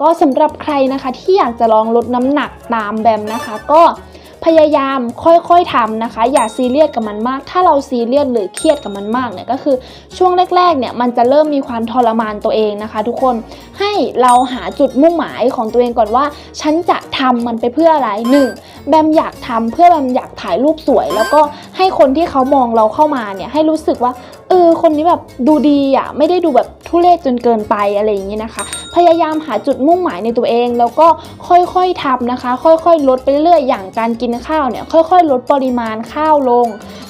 ก็สำหรับใครนะคะที่อยากจะลองลดน้ำหนักตามแบมนะคะ ก็พยายามค่อยๆทำนะคะ อย่าซีเรียสกับมันมาก ถ้าเราซีเรียสหรือเครียดกับมันมากเนี่ยก็คือช่วงแรกๆเนี่ยมันจะเริ่มมีความทรมานตัวเองนะคะ ทุกคนให้เราหาจุดมุ่งหมายของตัวเองก่อนว่า ฉันจะทำมันไปเพื่ออะไรหนึ่งแบมอยากทำเพื่อแบมอยากถ่ายรูปสวย แล้วก็ให้คนที่เขามองเราเข้ามาเนี่ยให้รู้สึกว่าเออคนนี้แบบดูดีอะไม่ได้ดูแบบทุเรศจนเกินไปอะไรอย่างนี้นะคะ พยายามหาจุดมุ่งหมายในตัวเอง แล้วก็ค่อยๆทำนะคะ ค่อยๆ ลดไปเรื่อยอย่างการกินข้าวเนี่ยค่อยๆ ลดปริมาณข้าวลง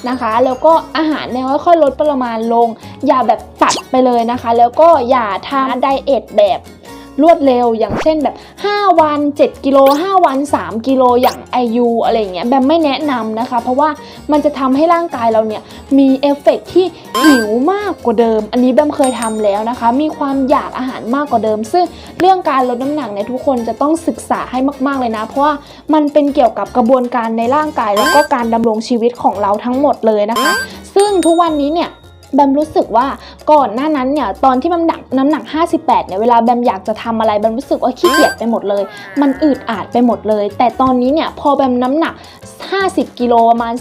นะคะ แล้วก็อาหารเนี่ยค่อยๆลดปริมาณลง อย่าแบบตัดไปเลยนะคะ แล้วก็อย่าทานไดเอทแบบ รวดเร็วอย่างเช่นแบบ 5 วัน 7 กิโล 5 วัน 3 กิโลอย่าง IU อะไรเงี้ยแบบไม่แนะนำนะคะ เพราะว่ามันจะทำให้ร่างกายเราเนี่ย มีเอฟเฟกต์ที่หิวมากกว่าเดิม อันนี้แบมเคยทำแล้วนะคะ มีความอยากอาหารมากกว่าเดิม ซึ่งเรื่องการลดน้ำหนักเนี่ยทุกคนจะต้องศึกษาให้มากๆเลยนะ เพราะว่ามันเป็นเกี่ยวกับกระบวนการในร่างกาย แล้วก็การดำรงชีวิตของเราทั้งหมดเลยนะคะ ซึ่งทุกวันนี้เนี่ย แบมรู้สึกว่าก่อนหน้านั้นเนี่ยตอนที่แบมหนักน้ำหนัก 58เนี่ยเวลาแบมอยากจะทำอะไรแบมรู้สึกว่าขี้เกียจไปหมดเลย มันอืดอาดไปหมดเลย แต่ตอนนี้เนี่ยพอแบมน้ำหนัก 50 กิโลประมาณ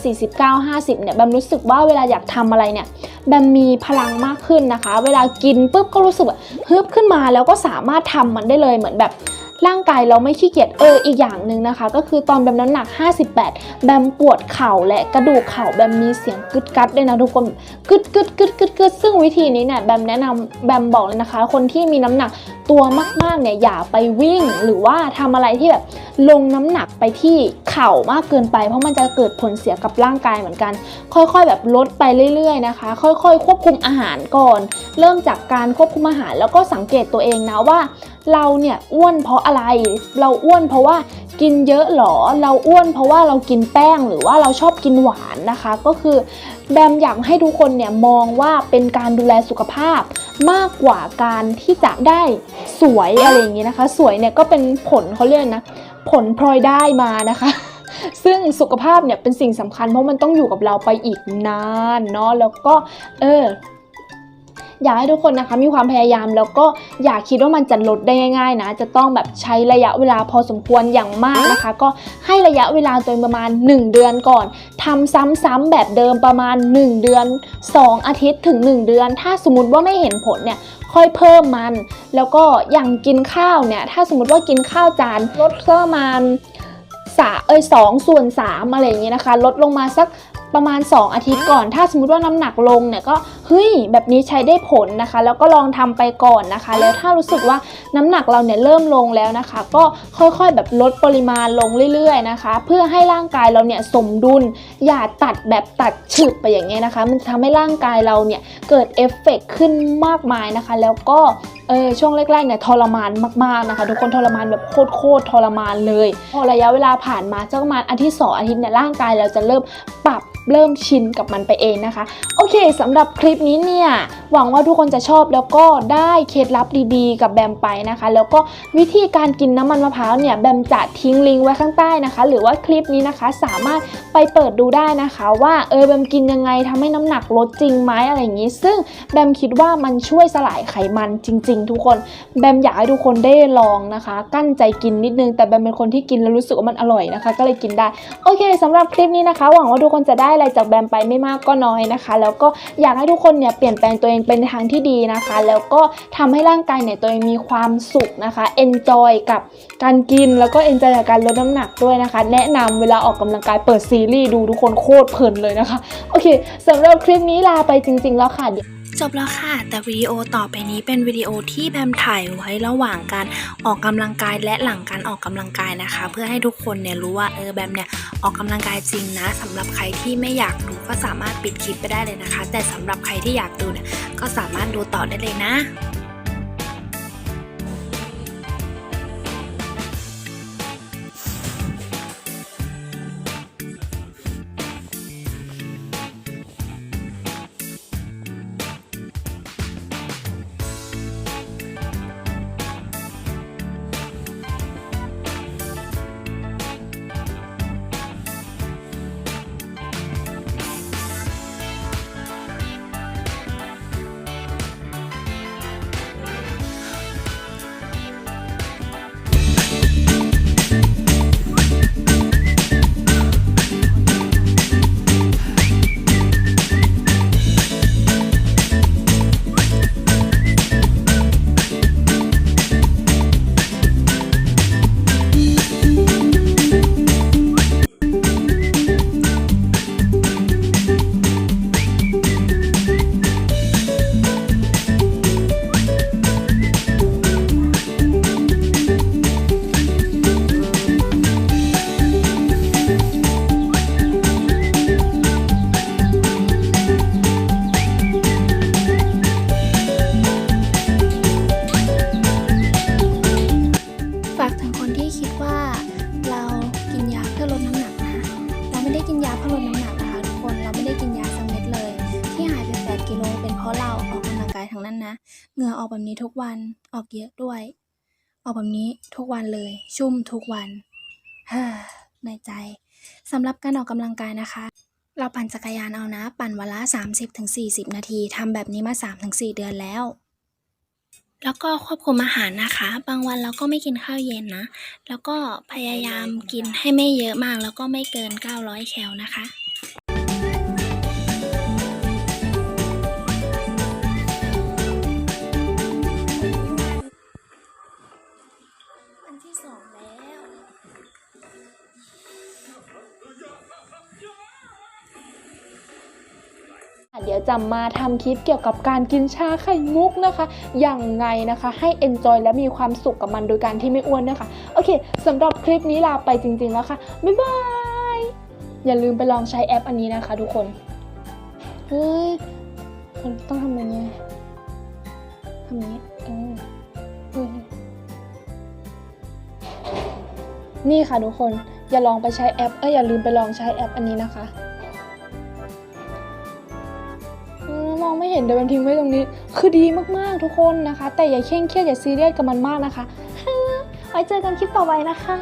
49-50เนี่ยแบมรู้สึกว่าเวลาอยากทำอะไรเนี่ยแบมมีพลังมากขึ้นนะคะ เวลากินปุ๊บก็รู้สึกแบบฮึบขึ้นมาแล้วก็สามารถทำมันได้เลยเหมือนแบบ ร่างกายเราไม่ขี้เกียจเอออีกอย่างหนึ่งนะคะ ก็คือตอนแบมน้ำหนัก 58 แบมปวดเข่าและกระดูกเข่าแบมมีเสียงกึดกัดด้วยนะทุกคนกึดกึดกึดกึดกึดซึ่งวิธีนี้เนี่ยแบมแนะนำแบมบอกเลยนะคะ คนที่มีน้ำหนักตัวมากๆเนี่ยอย่าไปวิ่ง หรือว่าทำอะไรที่แบบลงน้ำหนักไปที่เข่ามากเกินไป เพราะมันจะเกิดผลเสียกับร่างกายเหมือนกัน ค่อยๆ แบบลดไปเรื่อยๆนะคะ ค่อยๆ ควบคุมอาหารก่อน เริ่มจากการควบคุมอาหารแล้วก็สังเกตตัวเองนะว่า เราเนี่ยอ้วนเพราะอะไร เราอ้วนเพราะว่ากินเยอะหรอ เราอ้วนเพราะว่าเรากินแป้งหรือว่าเราชอบกินหวานนะคะ ก็คือแบมอยากให้ทุกคนเนี่ยมองว่าเป็นการดูแลสุขภาพมากกว่าการที่จะได้สวยอะไรอย่างนี้นะคะ สวยเนี่ยก็เป็นผลเขาเรียกนะ ผลพลอยได้มานะคะซึ่งสุขภาพเนี่ยเป็นสิ่งสำคัญเพราะมันต้องอยู่กับเราไปอีกนานเนาะแล้วก็เออ อยากให้ทุกคนนะคะมีความพยายามแล้วก็อย่าคิดว่ามันจะลดได้ง่าย ๆ นะ จะต้องแบบใช้ระยะเวลาพอสมควรอย่างมากนะคะ ก็ให้ระยะเวลาตัวเองประมาณ 1 เดือนก่อนทำซ้ำๆแบบเดิมประมาณ 1 เดือน 2 อาทิตย์ถึง 1 เดือน ถ้าสมมติว่าไม่เห็นผลเนี่ยค่อยเพิ่มมัน แล้วก็อย่างกินข้าวเนี่ยถ้าสมมติว่ากินข้าวจานลดประมาณสาเอ้ยสองส่วนสามอะไรอย่างเงี้ยนะคะ ลดลงมาสักประมาณ 2 อาทิตย์ก่อน ถ้าสมมติว่าน้ำหนักลงเนี่ยก็เฮ้ยแบบนี้ใช้ได้ผลนะคะ แล้วก็ลองทำไปก่อนนะคะ แล้วถ้ารู้สึกว่าน้ำหนักเราเนี่ยเริ่มลงแล้วนะคะ ก็ค่อยๆแบบลดปริมาณลงเรื่อยๆนะคะ เพื่อให้ร่างกายเราเนี่ยสมดุล อย่าตัดแบบตัดฉึบไปอย่างเงี้ยนะคะ มันทำให้ร่างกายเราเนี่ยเกิดเอฟเฟกต์ขึ้นมากมายนะคะ แล้วก็เออช่วงแรกๆเนี่ยทรมานมากๆนะคะ ทุกคนทรมานแบบโคตรๆทรมานเลย พอระยะเวลาผ่านมาสักประมาณอาทิตย์สองอาทิตย์เนี่ยร่างกายเราจะเริ่มปรับเริ่มชินกับมันไปเองนะคะ โอเคสำหรับคลิปปนี้เนี่ยหวังว่าทุกคนจะชอบแล้วก็ได้เคล็ดลับดีๆ กับแบมไปนะคะ แล้วก็วิธีการกินน้ำมันมะพร้าวเนี่ยแบมจะทิ้งลิงก์ไว้ข้างใต้นะคะ หรือว่าคลิปนี้นะคะสามารถไปเปิดดูได้นะคะ ว่าเออแบมกินยังไงทำให้น้ำหนักลดจริงไหมอะไรอย่างนี้ ซึ่งแบมคิดว่ามันช่วยสลายไขมันจริง ๆ ทุกคนแบมอยากให้ทุกคนได้ลองนะคะ กั้นใจกินนิดนึงแต่แบมเป็นคนที่กินแล้วรู้สึกว่ามันอร่อยนะคะ ก็เลยกินได้โอเคสำหรับคลิปนี้นะคะ หวังว่าทุกคนจะได้อะไรจากแบมไปไม่มากก็น้อยนะคะ แล้วก็อยากให้ทุกคนเนี่ยเปลี่ยนแปลงตัวเองเป็นทางที่ดีนะคะ แล้วก็ทำให้ร่างกายเนี่ยตัวเองมีความสุขนะคะเอนจอยกับการกินแล้วก็เอนจอยกับการลดน้ำหนักด้วยนะคะ แนะนำเวลาออกกำลังกายเปิดซีรีส์ดูทุกคนโคตรเพลินเลยนะคะ โอเคสำหรับคลิปนี้ลาไปจริง ๆ แล้วค่ะเดี๋ยว จบแล้วค่ะ แต่วิดีโอต่อไปนี้เป็นวิดีโอที่แบมถ่ายไว้ระหว่างการออกกำลังกายและหลังการออกกำลังกายนะคะ เพื่อให้ทุกคนเนี่ยรู้ว่าเออแบมเนี่ยออกกำลังกายจริงนะสำหรับใครที่ไม่อยากดูก็สามารถปิดคลิปไปได้เลยนะคะ แต่สำหรับใครที่อยากดูเนี่ยก็สามารถดูต่อได้เลยนะ เหงื่อกแบบนี้ทุกวัน ออกเยอะด้วย ออกแบบนี้ทุกวันเลย ชุ่มทุกวัน เฮ้อในใจสำหรับการออกกำลังกายนะคะ เราปั่นจักรยานเอานะ ปั่นวันละ 30-40 นาทีทำแบบนี้มา 3-4 เดือนแล้วแล้วก็ควบคุมอาหารนะคะ บางวันเราก็ไม่กินข้าวเย็นนะ แล้วก็พยายามกินให้ไม่เยอะมาก แล้วก็ไม่เกิน 900 แคลนะคะ เดี๋ยวจะมาทำคลิปเกี่ยวกับการกินชาไข่มุกนะคะอย่างไงนะคะให้ enjoy และมีความสุขกับมันโดยการที่ไม่อ้วนนะคะโอเคสำหรับคลิปนี้ลาไปจริงๆแล้วค่ะ บ๊ายบาย อย่าลืมไปลองใช้แอปอันนี้นะคะทุกคน เฮ้ยมันต้องทำยังไงทำนี้เออเฮ้ยนี่ค่ะทุกคนอย่าลองไปใช้แอปเอ้ยอย่าลืมไปลองใช้แอปอันนี้นะคะ องไม่เห็นเดี๋ยวมันทิ้งไว้ตรงนี้ คือดีมากๆทุกคนนะคะ แต่อย่าเคร่งเครียดอย่าซีเรียสกับมันมากนะคะไว้เจอกันคลิปต่อไปนะคะ